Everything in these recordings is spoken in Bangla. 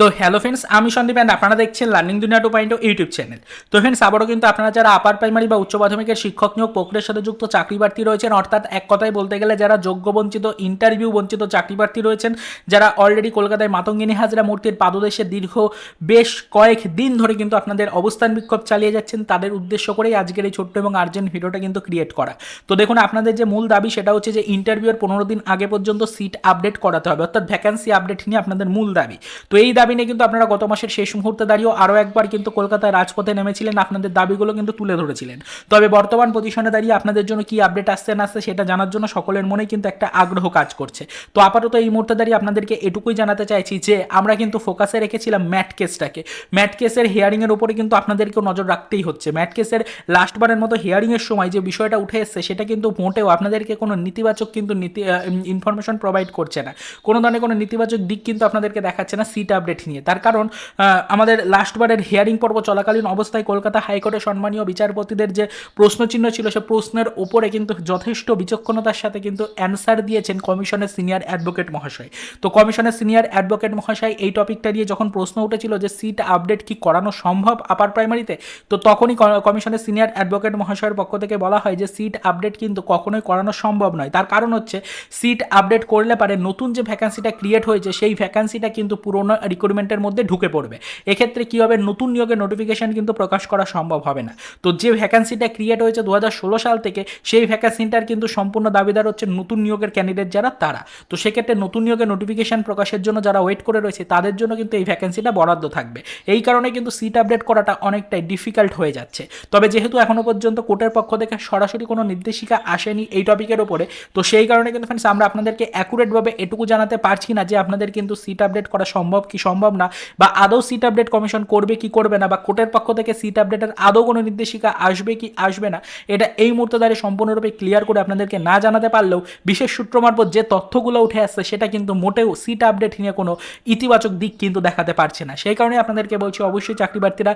তো হ্যালো ফ্রেন্ডস আমি সন্দীপ অ্যান্ড আপনারা দেখছেন learning Duniya two point YouTube channel তো ফ্রেন্ডস আবারও কিন্তু আপনারা যারা আপার প্রাইমারি বা উচ্চ মাধ্যমিকের শিক্ষক নিয়োগ প্রক্রিয়ার সাথে যুক্ত চাকরি প্রার্থী রয়েছেন, অর্থাৎ এক কথায় বলতে গেলে যারা যোগ্য বঞ্চিত ইন্টারভিউ বঞ্চিত চাকরি প্রার্থী রয়েছেন, যারা অলরেডি কলকাতায় মাতঙ্গিনী হাজরা মূর্তির পাদদেশে দীর্ঘ বেশ কয়েক দিন ধরে কিন্তু আপনাদের অবস্থান বিক্ষোভ চালিয়ে যাচ্ছেন, তাদের উদ্দেশ্য করেই আজকের এই ছোট্ট এবং আর্জেন্ট ভিডিওটা কিন্তু ক্রিয়েট করা। তো দেখুন, আপনাদের যে মূল দাবি সেটা হচ্ছে যে ইন্টারভিউয়ের পনেরো দিন আগে পর্যন্ত সিট আপডেট করাতে হবে, অর্থাৎ ভ্যাকান্সি আপডেট নিয়ে আপনাদের মূল দাবি। তো এই দাবি নিয়ে কিন্তু আপনারা গত মাসের শেষ মুহূর্তে দাঁড়িয়েও আরও একবার কিন্তু কলকাতায় রাজপথে নেমেছিলেন, আপনাদের দাবিগুলো কিন্তু তুলে ধরেছিলেন। তবে বর্তমান পজিশনে দাঁড়িয়ে আপনাদের জন্য কি আপডেট আসছে না আসছে সেটা জানার জন্য সকলের মনে কিন্তু একটা আগ্রহ কাজ করছে। তো আপাতত এই মুহূর্তে দাঁড়িয়ে আপনাদেরকে এটুকুই জানাতে চাইছি যে, আমরা কিন্তু ফোকাসে রেখেছিলাম ম্যাট কেসটাকে। ম্যাট কেসের হিয়ারিংয়ের উপরে কিন্তু আপনাদেরকেও নজর রাখতেই হচ্ছে। ম্যাট কেসের লাস্টবারের মতো হিয়ারিংয়ের সময় যে বিষয়টা উঠে এসছে সেটা কিন্তু মোটেও আপনাদেরকে কোনো নেতিবাচক কিন্তু নীতি ইনফরমেশন প্রোভাইড করছে না। কোনো ধরনের কোনো নেতিবাচক দিক কিন্তু আপনাদেরকে দেখাচ্ছে না সিট আপডেট নিয়ে। তার কারণ আমাদের লাস্টবারের হিয়ারিং পর্ব চলাকালীন অবস্থায় কলকাতা হাইকোর্টের সম্মানীয় বিচারপতিদের যে প্রশ্নচিহ্ন ছিল, সে প্রশ্নের ওপরে কিন্তু যথেষ্ট বিচক্ষণতার সাথে কিন্তু অ্যান্সার দিয়েছেন কমিশনের সিনিয়র অ্যাডভোকেট মহাশয়। তো কমিশনের সিনিয়র অ্যাডভোকেট মহাশয় এই টপিকটা নিয়ে যখন প্রশ্ন উঠেছিল যে সিট আপডেট কি করানো সম্ভব আপার প্রাইমারিতে তো তখনই কমিশনের সিনিয়র অ্যাডভোকেট মহাশয়ের পক্ষ থেকে বলা হয় যে সিট আপডেট কিন্তু কখনোই করানো সম্ভব নয়। তার কারণ হচ্ছে সিট আপডেট করলে পারে নতুন যে ভ্যাকান্সিটা ক্রিয়েট হয়েছে, সেই ভ্যাকান্সিটা কিন্তু পুরোনো রিক্রুটমেন্টের মধ্যে ঢুকে পড়বে। এক্ষেত্রে কী হবে? নতুন নিয়োগের নোটিফিকেশন কিন্তু প্রকাশ করা সম্ভব হবে না। তো যে ভ্যাকান্সিটা ক্রিয়েট হয়েছে দু হাজার ষোলো সাল থেকে, সেই ভ্যাকান্সিটার কিন্তু সম্পূর্ণ দাবিদার হচ্ছে নতুন নিয়োগের ক্যান্ডিডেট যারা, তারা। তো সেক্ষেত্রে নতুন নিয়োগের নোটিফিকেশান প্রকাশের জন্য যারা ওয়েট করে রয়েছে, তাদের জন্য কিন্তু এই ভ্যাকেন্সিটা বরাদ্দ থাকবে। এই কারণে কিন্তু সিট আপডেট করাটা অনেকটাই ডিফিকাল্ট হয়ে যাচ্ছে। তবে যেহেতু এখনও পর্যন্ত কোর্টের পক্ষ থেকে সরাসরি কোনো নির্দেশিকা আসেনি এই টপিকের ওপরে তো সেই কারণে কিন্তু ফ্রেন্ডস আমরা আপনাদেরকে অ্যাকুরেটভাবে এটুকু জানাতে পারছি না যে আপনাদের কিন্তু সিট আপডেট করা সম্ভব কি সম্ভব না বা আদৌ সিট আপডেট কমিশন করবে কি করবে না বা কোর্টের পক্ষ থেকে সিট আপডেটের আদৌ কোনো নির্দেশিকা আসবে কি আসবে না, এটা এই মুহূর্তে দাঁড়িয়ে সম্পূর্ণরূপে ক্লিয়ার করে আপনাদেরকে না জানাতে পারলেও বিশেষ সূত্র মারফত যে তথ্যগুলো উঠে আসছে সেটা কিন্তু মোটেও সিট আপডেট নিয়ে কোনো ইতিবাচক দিক কিন্তু দেখাতে পারছে না। সেই কারণে আপনাদেরকে বলছি অবশ্যই চাকরি প্রার্থীরা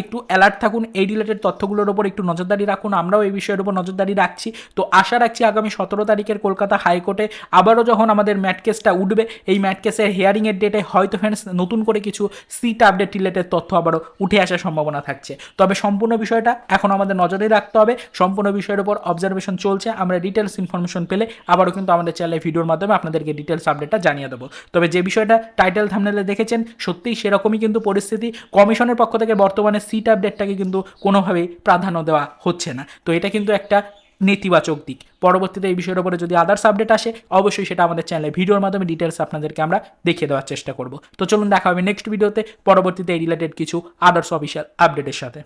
একটু অ্যালার্ট থাকুন, এই রিলেটেড তথ্যগুলোর উপর একটু নজরদারি রাখুন, আমরাও এই বিষয়ের উপর নজরদারি রাখছি। তো আশা রাখছি আগামী সতেরো তারিখের কলকাতা হাইকোর্টে আবারও যখন আমাদের ম্যাট কেসটা উঠবে, এই ম্যাট কেসের হিয়ারিংয়ের ডেটে হয়তো ফ্রেন্ডস নতুন করে কিছু সিট আপডেট রিলেটেড তথ্য আবারও উঠে আসার সম্ভাবনা থাকছে। তবে সম্পূর্ণ বিষয়টা এখন আমাদের নজরে রাখতে হবে। সম্পূর্ণ বিষয়ের উপর অবজারভেশন চলছে। আমরা ডিটেলস ইনফরমেশন পেলে আবারও কিন্তু আমাদের চ্যানেলে ভিডিওর মাধ্যমে আপনাদেরকে ডিটেলস আপডেটটা জানিয়ে দেবো। তবে যে বিষয়টা টাইটেল থামনেলে দেখেছেন, সত্যিই সেরকমই কিন্তু পরিস্থিতি। কমিশনের পক্ষ থেকে বর্তমানে সিট আপডেটটাকে কিন্তু কোনোভাবেই প্রাধান্য দেওয়া হচ্ছে না। তো এটা কিন্তু একটা নেতিবাচক দিক। পরবর্তীতে এই বিষয়ের উপরে যদি আদার্স আপডেট আসে, অবশ্যই সেটা আমাদের চ্যানেলে ভিডিওর মাধ্যমে ডিটেলস আপনাদেরকে আমরা দেখিয়ে দেওয়ার চেষ্টা করব। তো চলুন দেখা হবে নেক্সট ভিডিওতে পরবর্তীতে এই রিলেটেড কিছু আদার্স অফিসিয়াল আপডেটের সাথে।